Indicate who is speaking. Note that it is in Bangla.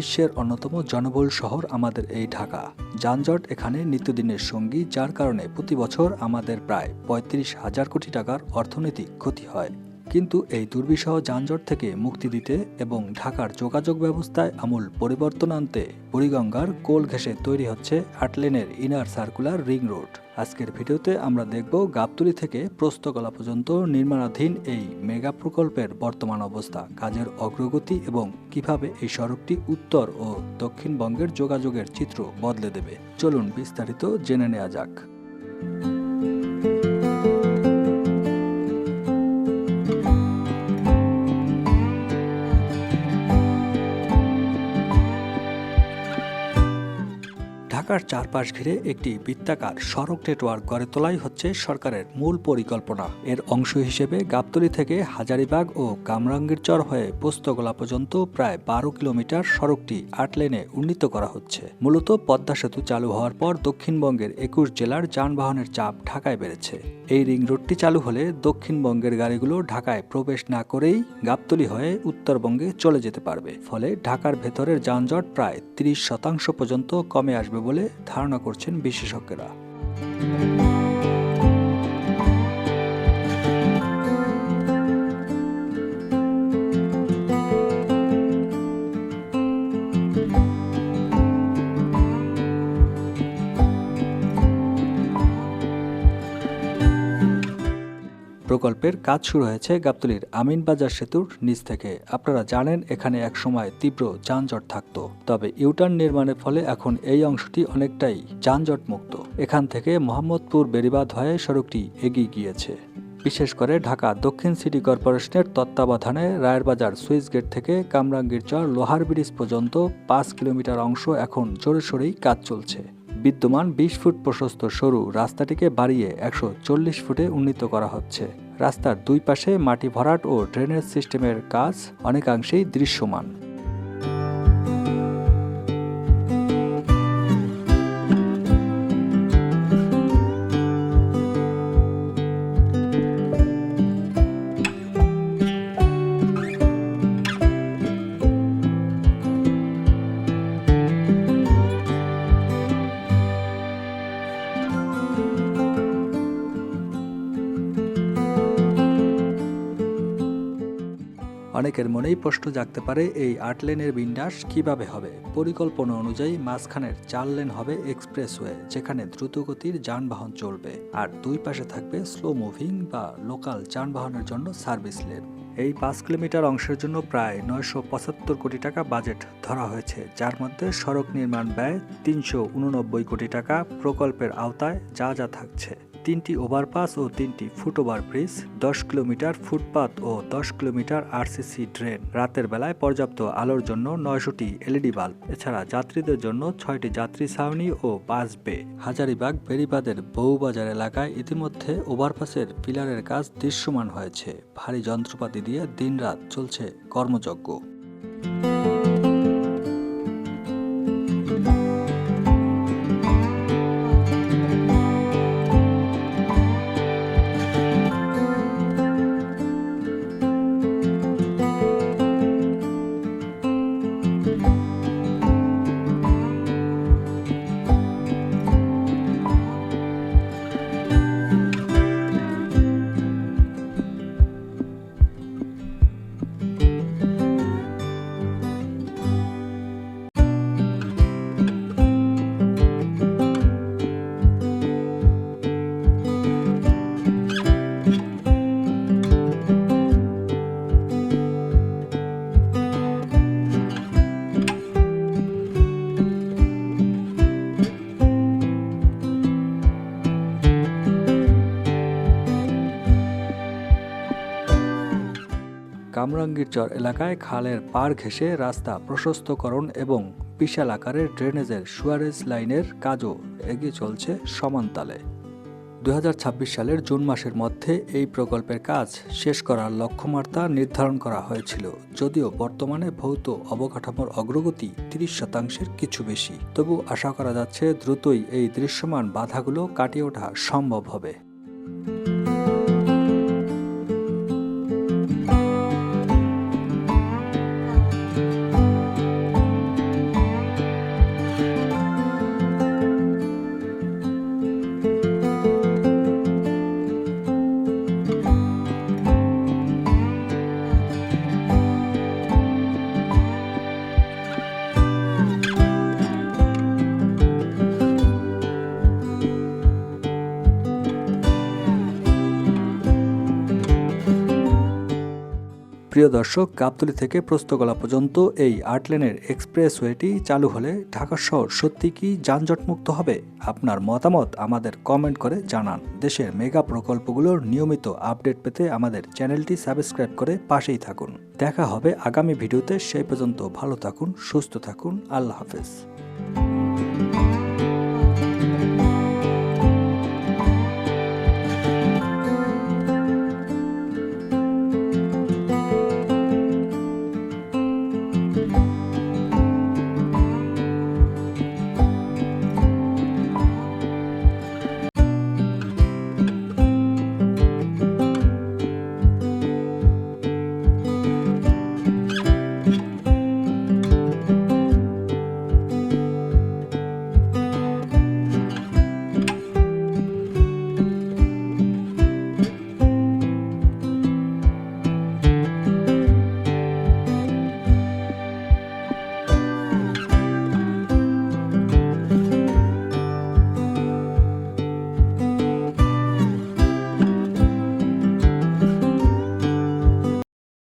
Speaker 1: বিশ্বের অন্যতম জনবহুল শহর আমাদের এই ঢাকা। যানজট এখানে নিত্যদিনের সঙ্গী, যার কারণে প্রতি বছর আমাদের প্রায় পঁয়ত্রিশ হাজার কোটি টাকার অর্থনৈতিক ক্ষতি হয়। কিন্তু এই দুর্বিষহ যানজট থেকে মুক্তি দিতে এবং ঢাকার যোগাযোগ ব্যবস্থায় আমূল পরিবর্তন আনতে বুড়িগঙ্গার কোল ঘেঁষে তৈরি হচ্ছে আট লেনের ইনার সার্কুলার রিং রোড। আজকের ভিডিওতে আমরা দেখব গাবতুলি থেকে প্রস্তকলা পর্যন্ত নির্মাণাধীন এই মেগা প্রকল্পের বর্তমান অবস্থা, কাজের অগ্রগতি এবং কীভাবে এই সড়কটি উত্তর ও দক্ষিণবঙ্গের যোগাযোগের চিত্র বদলে দেবে। চলুন বিস্তারিত জেনে নেওয়া যাক। ঢাকার চারপাশ ঘিরে একটি বৃত্তাকার সড়ক নেটওয়ার্ক গড়ে তোলাই হচ্ছে সরকারের মূল পরিকল্পনা। এর অংশ হিসেবে গাবতলী থেকে হাজারিবাগ ও কামরাঙ্গীরচর হয়ে পোস্তগোলা পর্যন্ত প্রায় বারো কিলোমিটার সড়কটি আট লেনে উন্নীত করা হচ্ছে। মূলত পদ্মা সেতু চালু হওয়ার পর দক্ষিণবঙ্গের একুশ জেলার যানবাহনের চাপ ঢাকায় বেড়েছে। এই রিং রোডটি চালু হলে দক্ষিণবঙ্গের গাড়িগুলো ঢাকায় প্রবেশ না করেই গাবতলী হয়ে উত্তরবঙ্গে চলে যেতে পারবে। ফলে ঢাকার ভেতরের যানজট প্রায় তিরিশ শতাংশ পর্যন্ত কমে আসবে বলে ধারণা করছেন বিশেষজ্ঞরা। প্রকল্পের কাজ শুরু হয়েছে গাবতলীর আমিনবাজার সেতুর নিচ থেকে। আপনারা জানেন, এখানে একসময় তীব্র যানজট থাকত। তবে ইউটার্ন নির্মাণের ফলে এখন এই অংশটি অনেকটাই যানজট মুক্ত এখান থেকে মোহাম্মদপুর বেরিবাদ হয়ে সড়কটি এগিয়ে গিয়েছে। বিশেষ করে ঢাকা দক্ষিণ সিটি কর্পোরেশনের তত্ত্বাবধানে রায়েরবাজার সুইচ গেট থেকে কামরাঙ্গীরচর লোহার ব্রিজ পর্যন্ত পাঁচ কিলোমিটার অংশ এখন জোরে সোরেই কাজ চলছে। বিদ্যমান বিশ ফুট প্রশস্ত সরু রাস্তাটিকে বাড়িয়ে একশো চল্লিশ ফুটে উন্নীত করা হচ্ছে। রাস্তার দুই পাশে মাটি ভরাট ও ড্রেনেজ সিস্টেমের কাজ অনেকাংশেই দৃশ্যমান। অনেকের মনেই প্রশ্ন জাগতে পারে এই আট লেনের বিন্যাস কীভাবে হবে। পরিকল্পনা অনুযায়ী মাঝখানের চার লেন হবে এক্সপ্রেসওয়ে, যেখানে দ্রুতগতির যানবাহন চলবে, আর দুই পাশে থাকবে স্লো মুভিং বা লোকাল যানবাহনের জন্য সার্ভিস লেন এই পাঁচ কিলোমিটার অংশের জন্য প্রায় নয়শো পঁচাত্তর কোটি টাকা বাজেট ধরা হয়েছে, যার মধ্যে সড়ক নির্মাণ ব্যয় তিনশো উননব্বই কোটি টাকা প্রকল্পের আওতায় যা যা থাকছে। তিনটি ওভারপাস ও তিনটি ফুটওভার ব্রিজ দশ কিলোমিটার ফুটপাত ও দশ কিলোমিটার আরসিসি ড্রেন। রাতের বেলায় পর্যাপ্ত আলোর জন্য নয়শোটি এলইডি বাল্ব। এছাড়া যাত্রীদের জন্য ছয়টি যাত্রী ছাউনি ও বাস বে। হাজারিবাগ বেরিবাদের বউবাজার এলাকায় ইতিমধ্যে ওভারপাসের পিলারের কাজ দৃশ্যমান হয়েছে। ভারী যন্ত্রপাতি দিয়ে দিনরাত চলছে কর্মযজ্ঞ। কামরাঙ্গীরচর এলাকায় খালের পার ঘেঁষে রাস্তা প্রশস্তকরণ এবং বিশাল আকারের ড্রেনেজের সুয়ারেজ লাইনের কাজও এগিয়ে চলছে সমানতালে। দু হাজার ছাব্বিশ সালের জুন মাসের মধ্যে এই প্রকল্পের কাজ শেষ করার লক্ষ্যমাত্রা নির্ধারণ করা হয়েছিল, যদিও বর্তমানে ভৌত অবকাঠামোর অগ্রগতি তিরিশ শতাংশের কিছু বেশি। তবু আশা করা যাচ্ছে দ্রুতই এই দৃশ্যমান বাধাগুলো কাটিয়ে ওঠা সম্ভব হবে। প্রিয় দর্শক, গাবতলী থেকে প্রস্তকলা পর্যন্ত এই আট লেনের এক্সপ্রেসওয়েটি চালু হলে ঢাকা শহর সত্যি কি যানজটমুক্ত হবে? আপনার মতামত আমাদের কমেন্ট করে জানান। দেশের মেগা প্রকল্পগুলোর নিয়মিত আপডেট পেতে আমাদের চ্যানেলটি সাবস্ক্রাইব করে পাশেই থাকুন। দেখা হবে আগামী ভিডিওতে। সেই পর্যন্ত ভালো থাকুন, সুস্থ থাকুন। আল্লাহ হাফেজ।